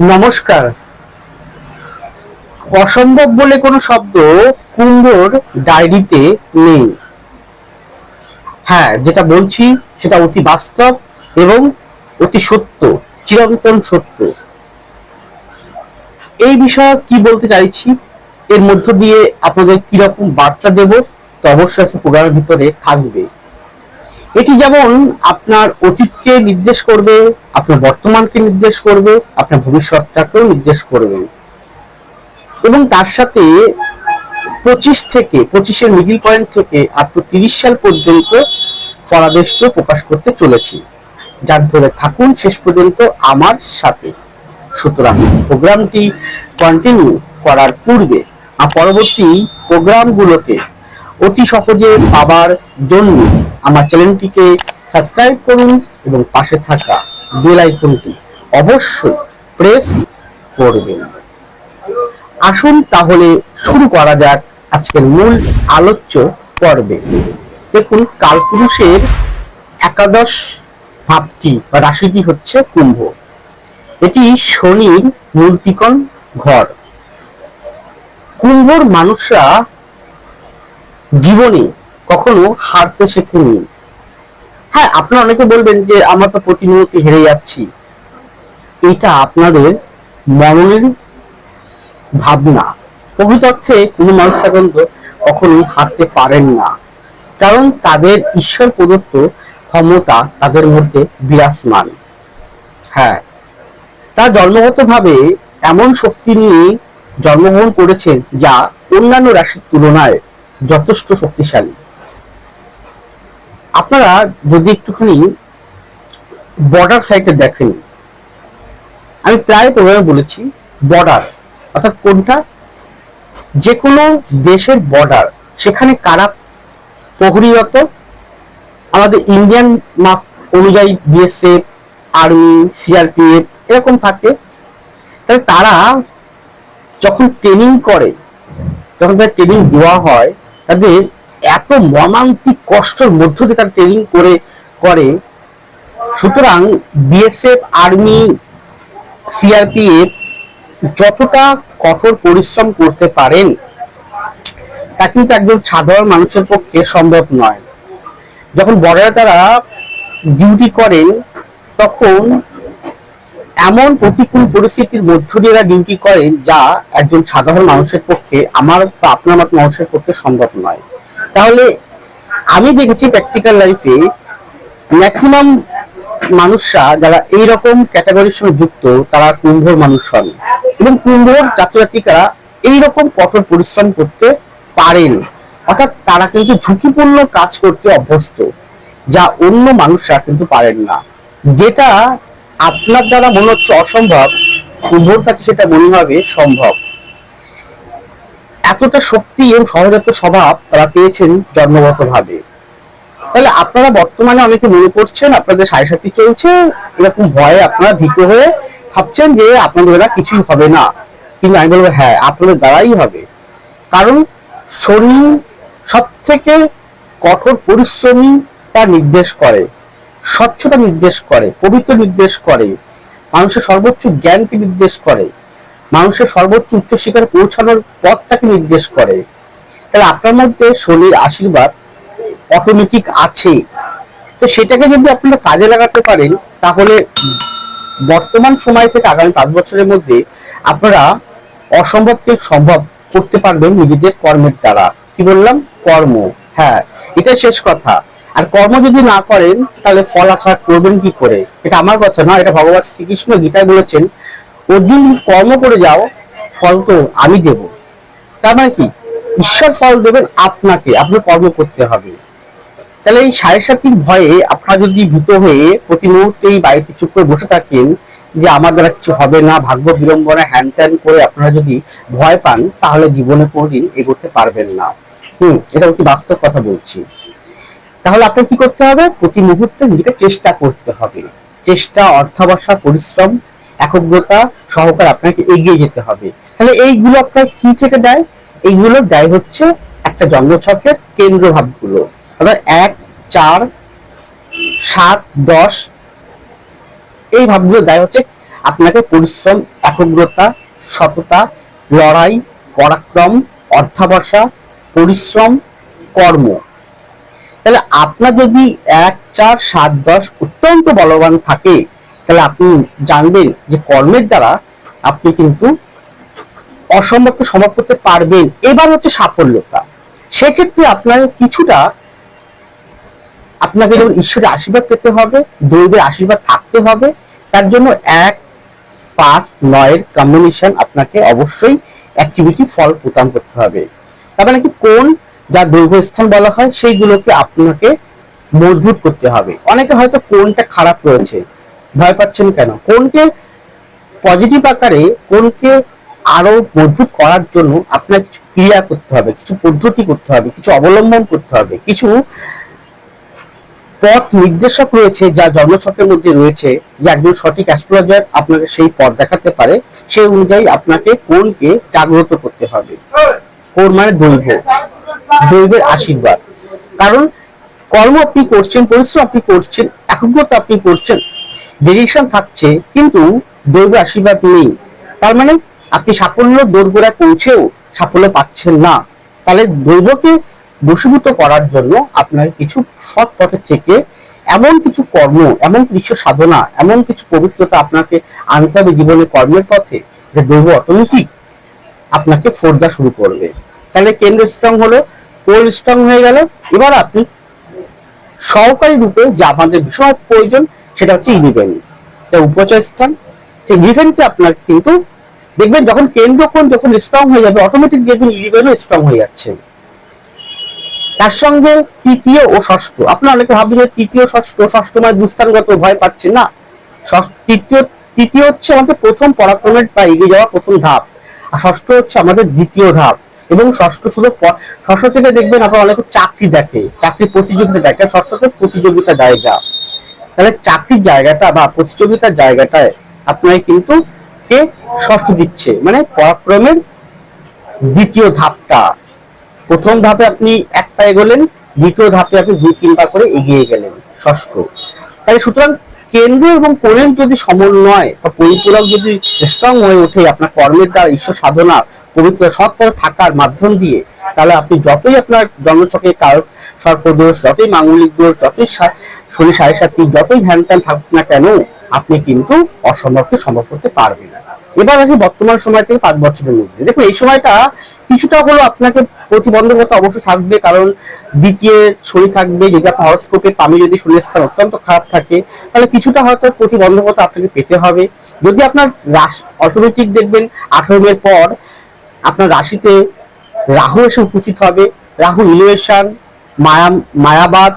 নমস্কার। অসম্ভব বলে কোনো শব্দ কুম্ভর ডায়েরিতে নেই। হ্যাঁ যেটা বলছি সেটা অতি বাস্তব এবং অতি সত্য, চিরন্তন সত্য। এই বিষয়ে কি বলতে চাইছি? এর মধ্য দিয়ে আপনাদের কীরকম বার্তা দেব, তো অবশ্যই প্রোগ্রামের ভিতরে থাকবে। এটি যেমন আপনার অতীতকে নির্দেশ করবে, আপনার বর্তমানকে নির্দেশ করবে, আপনার ভবিষ্যৎটাকেও নির্দেশ করবে। এবং তার সাথে পঁচিশ থেকে, পঁচিশের মিডিল পয়েন্ট থেকে আপ টু তিরিশ সাল পর্যন্ত ফলাদেশকেও প্রকাশ করতে চলেছি। যার ধরে থাকুন শেষ পর্যন্ত আমার সাথে। সুতরাং প্রোগ্রামটি কন্টিনিউ করার পূর্বে, আর পরবর্তী প্রোগ্রামগুলোকে অতি সহজে পাবার জন্য আমার চ্যানেলটিকে সাবস্ক্রাইব করুন এবং পাশে থাকা বেল আইকনটি অবশ্যই প্রেস করবেন। আসুন তাহলে শুরু করা যাক আজকের মূল আলোচ্য পর্বে। দেখুন, কালপুরুষের একাদশ ভাবটি বা রাশিটি হচ্ছে কুম্ভ। এটি শনির মূলতিকন ঘর। কুম্ভর মানুষরা জীবনে কখনো হারতে শেখেনি হ্যাঁ আপনারা অনেকে বলবেন যে আমরা তো প্রতিনিয়ত হেরে যাচ্ছি। এটা আপনাদের মননের ভাবনা। প্রকৃত অর্থে কোনো মানুষরা কিন্তু কখনোই হারতে পারেন না। কারণ তাদের ঈশ্বর প্রদত্ত ক্ষমতা তাদের মধ্যে বিরাজমান। হ্যাঁ তার জন্মগতভাবে এমন শক্তি নিয়ে জন্মগ্রহণ করেছেন যা অন্যান্য রাশির তুলনায় যথেষ্ট শক্তিশালী। আপনারা যদি একটুখানি বর্ডার সাইডে দেখেন, আমি প্রায় প্রোগ্রামে বলেছি বর্ডার অর্থাৎ কোনটা? যে কোনো দেশের বর্ডার সেখানে কারা প্রহরীরত? আমাদের ইন্ডিয়ান মাপ অনুযায়ী বিএসএফ আর্মি সিআরপিএফ এরকম থাকে। তাহলে তারা যখন ট্রেনিং করে, যখন তাদের ট্রেনিং দেওয়া হয় তাদের এত মর্মান্তিক কষ্টের মধ্য দিয়ে তারা ট্রেনিং করে করে। সুতরাং বিএসএফ আর্মি সিআরপিএফ যতটা কঠোর পরিশ্রম করতে পারেন, তা কিন্তু একজন সাধারণ মানুষের পক্ষে সম্ভব নয়। যখন বড়রা তারা ডিউটি করেন, তখন এমন প্রতিকূল পরিস্থিতির মধ্য দিয়ে এরা ডিউটি করেন যা একজন সাধারণ মানুষের পক্ষে আমার বা আপনার মতো মানুষের পক্ষে সম্ভব নয়। তাহলে আমি দেখেছি প্র্যাকটিক্যাল লাইফে ম্যাক্সিমাম মানুষরা যারা এই রকম ক্যাটাগরির সঙ্গে যুক্ত, তারা কুম্ভর মানুষ হন এবং কুম্ভর ছাত্রছাত্রীরা এইরকম কঠোর পরিশ্রম করতে পারেন। অর্থাৎ তারা কিন্তু ঝুঁকিপূর্ণ কাজ করতে অভ্যস্ত, যা অন্য মানুষরা কিন্তু পারেন না। যেটা আপনার দ্বারা মনে হচ্ছে অসম্ভব কুম্ভর কাছে সেটা মনে হবে সম্ভব। এতটা শক্তি এবং সহজাত স্বভাব তারা পেয়েছেন জন্মগতভাবে। তাহলে আপনারা বর্তমানে অনেকে মনে করছেন আপনাদের সাড়ে চলছে, এরকম ভয়ে আপনারা ভীত হয়ে ভাবছেন যে আপনাদের দ্বারা কিছুই হবে না। কিন্তু আমি বলব হ্যাঁ আপনাদের দ্বারাই হবে। কারণ শনি সব থেকে কঠোর পরিশ্রমীটা নির্দেশ করে। স্বচ্ছতা নির্দেশ করে, পবিত্র নির্দেশ করে, মানুষের সর্বোচ্চ জ্ঞানকে নির্দেশ করে, মানুষের সর্বোচ্চ উচ্চ শিখরে পৌঁছানোর পথটাকে নির্দেশ করে। তাহলে আপনার মধ্যে শনির আশীর্বাদ অটোমেটিক আছে। তো সেটাকে যদি আপনারা কাজে লাগাতে পারেন, তাহলে বর্তমান সময় থেকে আগামী পাঁচ বছরের মধ্যে আপনারা অসম্ভবকে সম্ভব করতে পারবেন নিজেদের কর্মের দ্বারা। কি বললাম? কর্ম। হ্যাঁ এটা শেষ কথা। আর কর্ম যদি না করেন, তাহলে ফল আশা করবেন কি করে? এটা আমার কথা না এটা ভগবান শ্রীকৃষ্ণ গীতায় বলেছেন, অর্জুন কর্ম করে যাও, ফল তো আমি দেব। তার মানে কি? ঈশ্বর ফল দেবেন আপনাকে, আপনার কর্ম করতে হবে। তাহলে এই সাড়ে সাতির ভয়ে আপনারা যদি ভীত হয়ে প্রতি মুহূর্তেই বাড়িতে চুপ করে বসে থাকেন, যে আমার দ্বারা কিছু হবে না, ভাগ্য বিড়ম্বনা, হ্যান ত্যান করে আপনারা যদি ভয় পান, তাহলে জীবনে কোনোদিন এগোতে পারবেন না। হুম, এটা অতি বাস্তব কথা বলছি। তাহলে আপনার কি করতে হবে? প্রতি মুহূর্তে নিজেকে চেষ্টা করতে হবে। চেষ্টা, অর্থাবসা, পরিশ্রম, একগ্রতা সহকারে আপনাকে এগিয়ে যেতে হবে। তাহলে এইগুলো আপনার কি থেকে দেয়? এইগুলো দেয় হচ্ছে একটা জন্মছকের কেন্দ্র ভাবগুলো অর্থাৎ এক, চার, সাত, দশ, এই ভাবগুলো দেয় হচ্ছে আপনাকে পরিশ্রম, একগ্রতা, সততা, লড়াই, পরাক্রম, অর্থাবসা, পরিশ্রম, কর্ম। তাহলে আপনার যদি এক, চার, সাত, দশ অত্যন্ত বলবান থাকে, তাহলে আপনি জানবেন যে কর্মের দ্বারা আপনি কিন্তু অসম্ভবকে সমাপ্ত করতে পারবেন। এবার হচ্ছে সাফল্যতা। সেক্ষেত্রে আপনার কিছুটা আপনাকে যেমন ঈশ্বরের আশীর্বাদ পেতে হবে, দৈবের আশীর্বাদ থাকতে হবে, তার জন্য এক, পাঁচ, নয়ের কম্বিনেশন আপনাকে অবশ্যই অ্যাক্টিভিটি ফল প্রদান করতে হবে। তার মানে কি? কোন যা দৈব স্থান বলা হয়, সেইগুলোকে আপনাকে মজবুত করতে হবে। অনেকে হয়তো কোনটা খারাপ রয়েছে, ভয় পাচ্ছেন কেন? কোনকে পজিটিভ আকারে, কোনকে আরও মজবুত করার জন্য আপনার কিছু ক্রিয়া করতে হবে, কিছু পদ্ধতি করতে হবে, কিছু অবলম্বন করতে হবে, কিছু পথ নির্দেশক রয়েছে যা জন্মছকের মধ্যে রয়েছে, যে একজন সঠিক অ্যাস্ট্রোলজার আপনাকে সেই পথ দেখাতে পারে, সেই অনুযায়ী আপনাকে কোনকে জাগ্রত করতে হবে। কোন মানে দৈব। দৈবের আশীর্বাদ। কারণ কর্ম আপনি করছেন, পরিশ্রম আপনি করছেন, একাগ্রতা আপনি করছেন ডিরেকশন থাকছে, কিন্তু দৈব আশীর্বাদ নেই। তার মানে আপনি সাফল্য দোরগোড়ায় পৌঁছেও সাফল্য পাচ্ছেন না। তাহলে দৈবকে বশীভূত করার জন্য আপনার কিছু সৎ পথে থেকে এমন কিছু কর্ম, এমন কিছু সাধনা, এমন কিছু পবিত্রতা আপনাকে আনতে হবে জীবনের কর্মের পথে, যে দৈব অটোমেটিক আপনাকে ফোর্দা শুরু করবে। তাহলে কেন্দ্র স্ট্রং হলো কোল স্ট্রং হয়ে গেল। এবার আপনি সহকারী রূপে যা আমাদের ভীষণ প্রয়োজন, সেটা হচ্ছে ইলিভেন তা উপচয় স্থান। সেই ইলিভেনকে আপনার কিন্তু দেখবেন যখন কেন্দ্র কোণ যখন স্ট্রং হয়ে যাবে অটোমেটিক দেখবেন ইলিভেনও স্ট্রং হয়ে যাচ্ছে। তার সঙ্গে তৃতীয় ও ষষ্ঠ। আপনার অনেকে ভাবছেন যে তৃতীয়, ষষ্ঠ ষষ্ঠ মানে দুস্থানগত ভয় পাচ্ছে না। তৃতীয় তৃতীয় হচ্ছে আমাদের প্রথম পরাক্রমের বা এগিয়ে যাওয়া প্রথম ধাপ। আর ষষ্ঠ হচ্ছে আমাদের দ্বিতীয় ধাপ। এবং ষষ্ঠ শুধু ষষ্ঠ থেকে দেখবেন আপনার অনেকে চাকরি দেখে, চাকরি প্রতিযোগিতা দেখে ষষ্ঠতে প্রতিযোগিতা জায়গা। তাহলে চাকরির জায়গাটা বা প্রতিযোগিতার জায়গাটায় আপনার কিন্তু কে ষষ্ঠ দিচ্ছে? মানে পরাক্রমের দ্বিতীয় ধাপটা। প্রথম ধাপে আপনি এক পায়ে গেলেন, দ্বিতীয় ধাপে আপনি দুই, তিন পা করে এগিয়ে গেলেন, ষষ্ঠ। তাই সুতরাং কেন্দ্র এবং কোণের যদি সমন্বয় বা পরিপূরক যদি স্ট্রং হয়ে ওঠে আপনার কর্মের দ্বারা ঈশ্বর সাধনা পবিত্র সৎ পথে থাকার মাধ্যম দিয়ে, তাহলে আপনি যতই আপনার জন্মছকে কারক সর্পদোষ যতই মাঙ্গলিক দোষ, যতই শনি, সাড়ে সাথী যতই হ্যান ত্যান থাকুক না কেন, আপনি কিন্তু অসম্ভবকে সম্ভব করতে পারবেন না। এবার আছে বর্তমান সময় থেকে পাঁচ বছরের মধ্যে। দেখুন, এই সময়টা কিছুটা হলেও আপনাকে প্রতিবন্ধকতা অবশ্যই থাকবে, কারণ দ্বিতীয় শনি থাকবে, যদি আপনার হরস্কোপে পামি যদি শনির স্থান অত্যন্ত খারাপ থাকে, তাহলে কিছুটা হয়তো প্রতিবন্ধকতা আপনাকে পেতে হবে। যদি আপনার রাশ অটোমেটিক দেখবেন, আঠারো মের পর আপনার রাশিতে রাহু এসে উপস্থিত হবে। রাহু ইলিভেশন মায়া, মায়াবাদ,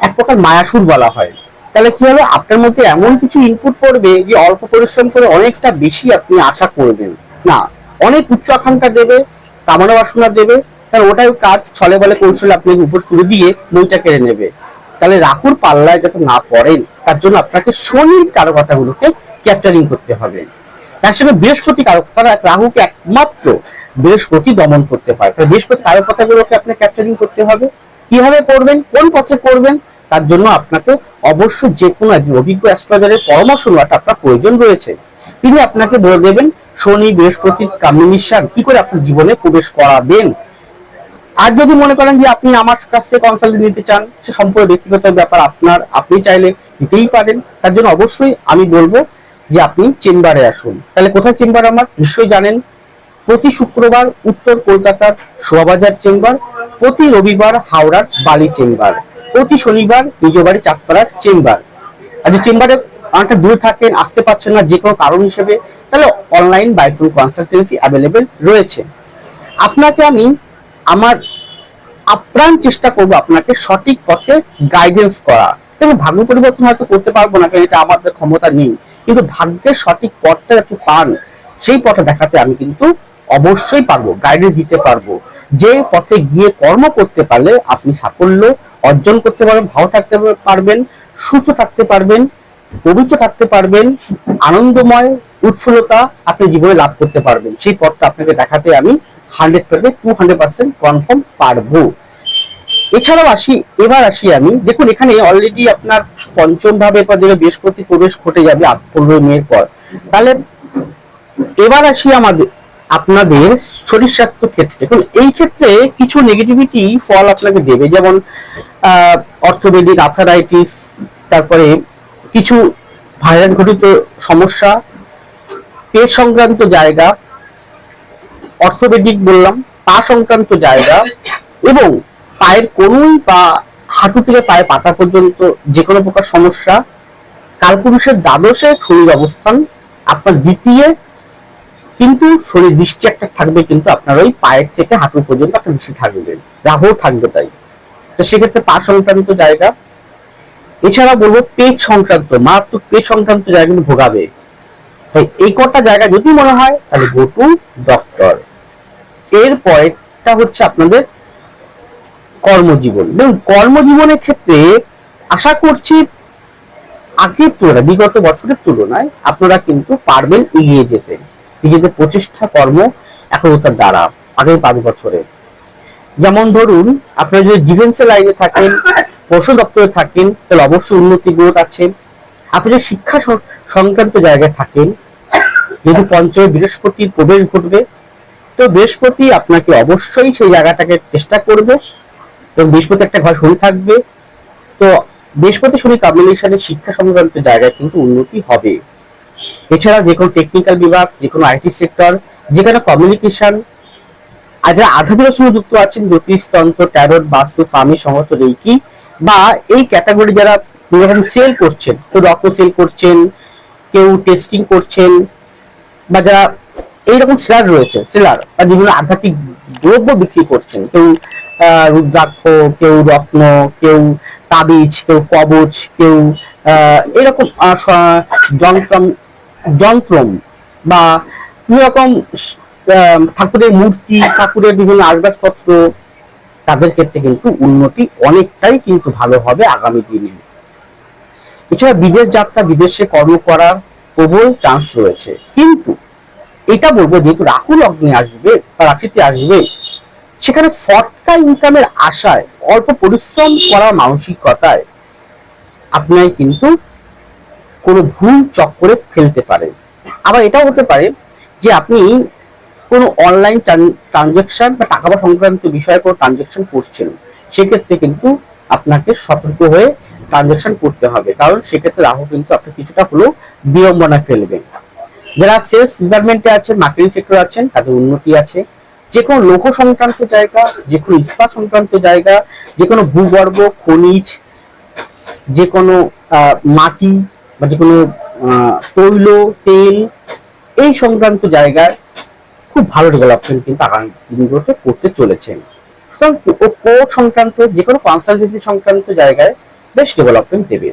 এক প্রকার মায়াসুর বলা হয়। তাহলে কি হবে আপনার মধ্যে এমন কিছু ইনপুট পড়বে যে অল্প পরিশ্রম করে অনেকটা বেশি আপনি আশা করবেন। না অনেক উচ্চ আকাঙ্ক্ষা দেবে, কামনা বাসনা দেবে, কারণ ওটাই কাজ ছলে বলে কৌশলে আপনি উপর তুলে দিয়ে বইটা কেড়ে নেবে। তাহলে রাহুর পাল্লায় যাতে না পড়েন, তার জন্য আপনাকে শনির কারকতাগুলোকে ক্যাপচারিং করতে হবে। তার সঙ্গে বৃহস্পতি কারকতা রাহুকে একমাত্র বৃহস্পতি দমন করতে পারে তাই বৃহস্পতি কারকতাগুলোকে আপনি ক্যাপচারিং করতে হবে। কীভাবে করবেন, কোন পথে করবেন, তার জন্য আপনাকে অবশ্যই যে কোনো একজন অভিজ্ঞ অ্যাস্ট্রোলজারের পরামর্শ নেওয়াটা আপনার প্রয়োজন রয়েছে। তিনি আপনাকে বলে দেবেন শনি বৃহস্পতির কম্বিনেশন কি করে আপনার জীবনে প্রবেশ করাবেন? আর যদি মনে করেন যে আপনি আমার কাছ থেকে কনসাল্টেন্ট নিতে চান, সে সম্পূর্ণ ব্যক্তিগত ব্যাপার আপনার, আপনি চাইলে নিতেই পারেন। তার জন্য অবশ্যই আমি বলব যে আপনি চেম্বারে আসুন। তাহলে কোথায় চেম্বার আমার? নিশ্চয়ই জানেন, প্রতি শুক্রবার উত্তর কলকাতার শোভাবাজার চেম্বার, প্রতি রবিবার হাওড়ার বালি চেম্বার, প্রতি শনিবার নিজ বাড়ি চাঁদপাড়ার চেম্বার। যে চেম্বারে অনেকটা দূরে থাকেন, আসতে পারছেন না যে কোনো কারণ হিসেবে, তাহলে অনলাইন বাইফোন কনসালটেন্সি অ্যাভেলেবেল রয়েছে। আপনাকে আমি আমার আপ্রাণ চেষ্টা করব আপনাকে সঠিক পথে গাইডেন্স করা। দেখুন, ভাগ্য পরিবর্তন হয়তো করতে পারব না কারণ এটা আমাদের ক্ষমতা নেই। কিন্তু ভাগ্যের সঠিক পথটা একটু পান, সেই পথে দেখাতে আমি কিন্তু অবশ্যই পারব গাইডেন্স দিতে পারব। যে পথে গিয়ে কর্ম করতে পারলে আপনি সাফল্য অর্জন করতে পারবেন, ভালো থাকতে পারবেন, সুস্থ থাকতে পারবেন পবিত্র থাকতে পারবেন, আনন্দময়, উৎফুল্লতা আপনি জীবনে লাভ করতে পারবেন। সেই পথটা আপনাকে দেখাতে আমি hundred percent to hundred percent confirm পারব। এছাড়াও আসি, এবার আসি আমি। দেখুন, এখানে অলরেডি আপনার পঞ্চম ভাবে বৃহস্পতি প্রবেশ ঘটে যাবে আট পনেরো মেয়ের পর। তাহলে এবার আসি আমাদের, আপনাদের শরীর স্বাস্থ্য ক্ষেত্রে। দেখুন, এই ক্ষেত্রে কিছু নেগেটিভিটি ফল আপনাকে দেবে। যেমন অর্থোপেডিক আথারাইটিস তারপরে কিছু ভাইরাস ঘটিত সমস্যা, পেট সংক্রান্ত জায়গা অর্থোপেডিক বললাম, পা সংক্রান্ত জায়গা এবং পায়ের কনুই বা হাঁটু থেকে পায়ের পাতা পর্যন্ত যে কোনো প্রকার সমস্যা, কালপুরুষের দ্বাদশে শরীর অবস্থান, আপনার দ্বিতীয়, কিন্তু শরীর দৃষ্টি একটা থাকবে কিন্তু আপনার ওই পায়ের থেকে হাঁটু পর্যন্ত একটা দৃষ্টি থাকবে, রাহু থাকবে তাই। তো সেক্ষেত্রে পা সংক্রান্ত জায়গা এছাড়া বলব পেট সংক্রান্ত, মারাত্মক পেট সংক্রান্ত জায়গা কিন্তু ভোগাবে। তাই এই কটা জায়গা যদি মনে হয়, তাহলে গো টু ডক্টর এর পরেরটা হচ্ছে আপনাদের কর্মজীবন। দেখুন, কর্মজীবনের ক্ষেত্রে আশা করছি আগের তুলনায়, বিগত বছরের তুলনায় আপনারা কিন্তু পারবেন এগিয়ে যেতে। নিজেদের প্রচেষ্টা, কর্ম একতার দ্বারা আগামী পাঁচ বছরে। যেমন ধরুন, আপনারা যদি ডিফেন্সের লাইনে থাকেন পশু দপ্তরে থাকেন, তাহলে অবশ্যই উন্নতি গ্রোথ আছে। আপনি যদি শিক্ষা সংক্রান্ত জায়গায় থাকেন যদি পঞ্চমে বৃহস্পতির প্রবেশ ঘটবে, তো বৃহস্পতি আপনাকে অবশ্যই সেই জায়গাটাকে চেষ্টা করবে, এবং বৃহস্পতি একটা ঘর শনি থাকবে। তো বৃহস্পতি, শনি কম্বিনেশনে শিক্ষা সংক্রান্ত জায়গায় কিন্তু উন্নতি হবে। এছাড়া যে কোনো টেকনিক্যাল বিভাগ, যে কোনো আইটি সেক্টর যেখানে কমিউনিকেশন আর যারা আধাবির সঙ্গে যুক্ত আছেন জ্যোতিষ তন্ত্র ট্যারোট বাস্তু, পামি সমস্ত রেকি বা এই ক্যাটাগরি যারা সেল করছেন, কেউ রক্ত সেল করছেন, কেউ টেস্টিং করছেন, বা যারা এইরকম সেলার রয়েছে সেলার বা বিভিন্ন আধ্যাত্মিক দ্রব্য বিক্রি করছেন, কেউ রুদ্রাক্ষ, কেউ রত্ন, কেউ তাবিজ, কেউ কবচ, কেউ এরকম যন্ত্রম যন্ত্রম বা বিভিন্ন রকম ঠাকুরের মূর্তি, ঠাকুরের বিভিন্ন আসবাবপত্র তাদের ক্ষেত্রে কিন্তু উন্নতি অনেকটাই কিন্তু ভালো হবে আগামী দিনে। এছাড়া বিদেশ যাত্রা, বিদেশে কর্ম করার প্রবল চান্স রয়েছে। কিন্তু এটা বলব, যেহেতু রাহু লগ্নে আসবে বা রাশিতে আসবে, সেখানে ফটকা ইনকামের আশায়, অল্প পরিশ্রম করার মানসিকতায় আপনার কিন্তু কোনো ভুল চক্করে ফেলতে পারে আবার এটাও হতে পারে যে আপনি কোনো অনলাইন ট্রানজেকশন বা টাকা পয়সা সংক্রান্ত বিষয়ে কোনো ট্রানজেকশন করছেন সেক্ষেত্রে কিন্তু আপনাকে সতর্ক হয়ে ট্রানজেকশন করতে হবে। কারণ সেক্ষেত্রে রাহু কিন্তু আপনার কিছুটা হলেও বিড়ম্বনা ফেলবে যারা সেলস ডিপার্টমেন্টে আছেন মার্কেটিং সেক্টর আছেন, তাদের উন্নতি আছে। যে কোনো লৌহ সংক্রান্ত জায়গা যে কোনো ইস্পাত সংক্রান্ত জায়গা যে কোনো ভূগর্ভ, খনিজ যে কোনো মাটি বা যে কোনো তৈল, তেল, এই সংক্রান্ত জায়গায় খুব ভালো ডেভেলপমেন্ট কিন্তু আগামী দিনগুলোতে করতে চলেছেন। সুতরাং ও কোর্ট সংক্রান্ত যে কোনো কনসালটেন্সি সংক্রান্ত জায়গায় বেশ ডেভেলপমেন্ট দেবে।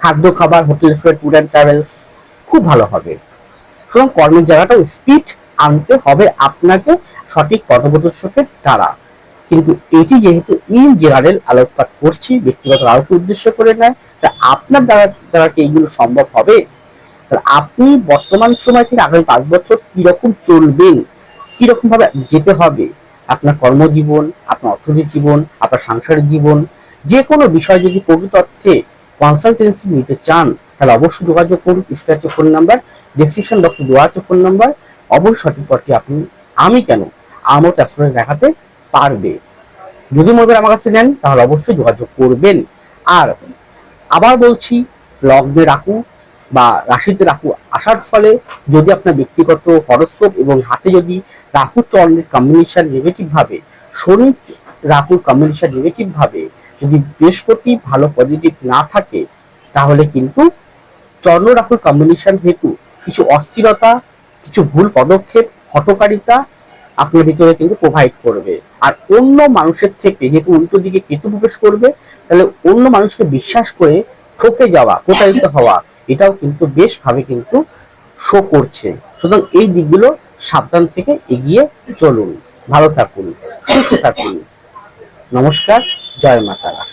খাদ্য, খাবার হোটেল ফুড অ্যান্ড ট্রাভেলস খুব ভালো হবে। সুতরাং কর্মের জায়গাটা স্পিড আনতে হবে আপনাকে সঠিক পথপ্রদর্শকের দ্বারা। কিন্তু এটি যেহেতু ইন জেনারেল আলোকপাত করছি, ব্যক্তিগত আলোকে উদ্দেশ্য করে নেয়, তা আপনার দ্বারা দ্বারা কি এইগুলো সম্ভব হবে? আপনি বর্তমান সময় থেকে আগামী পাঁচ বছর কীরকম চলবেন? কীরকম ভাবে যেতে হবে? আপনার কর্মজীবন, আপনার অর্থনৈতিক জীবন, আপনার সাংসারিক জীবন, যে কোনো বিষয় যদি প্রকৃত অর্থে কনসালটেন্সি নিতে চান, তাহলে অবশ্যই যোগাযোগ করুন, স্ক্র্যাচে ফোন নাম্বার ডিসক্রিপশন বক্সে দেওয়া আছে ফোন নাম্বার, অবশ্যই সঠিক পথটি আপনি, আমি কেন মতো অ্যাস্ট্রোলজি দেখাতে পারবে। যদি মনে আমার কাছে নেন, তাহলে অবশ্যই যোগাযোগ করবেন। আর আবার বলছি, লগ্নে রাখু বা রাশিতে রাখু আসার ফলে যদি আপনার ব্যক্তিগত হরস্কোপ এবং হাতে যদি রাহু চন্দ্রের কম্বিনেশন নেগেটিভ ভাবে শনি রাহুর কম্বিনেশন নেগেটিভ ভাবে যদি বৃহস্পতি ভালো পজিটিভ না থাকে, তাহলে কিন্তু চন্দ্র রাহুর কম্বিনেশন হেতু কিছু অস্থিরতা, কিছু ভুল পদক্ষেপ হটকারিতা আপনার ভিতরে কিন্তু প্রোভাইড করবে। আর অন্য মানুষের থেকে যেহেতু উল্টো দিকে কেতু প্রবেশ করবে, তাহলে অন্য মানুষকে বিশ্বাস করে ঠকে যাওয়া, প্রতারিত হওয়া এটাও কিন্তু বেশ ভাবে কিন্তু শো করছে। সুতরাং এই দিকগুলো সাবধান থেকে এগিয়ে চলুন। ভালো থাকুন, সুস্থ থাকুন। নমস্কার, জয় মাতারা।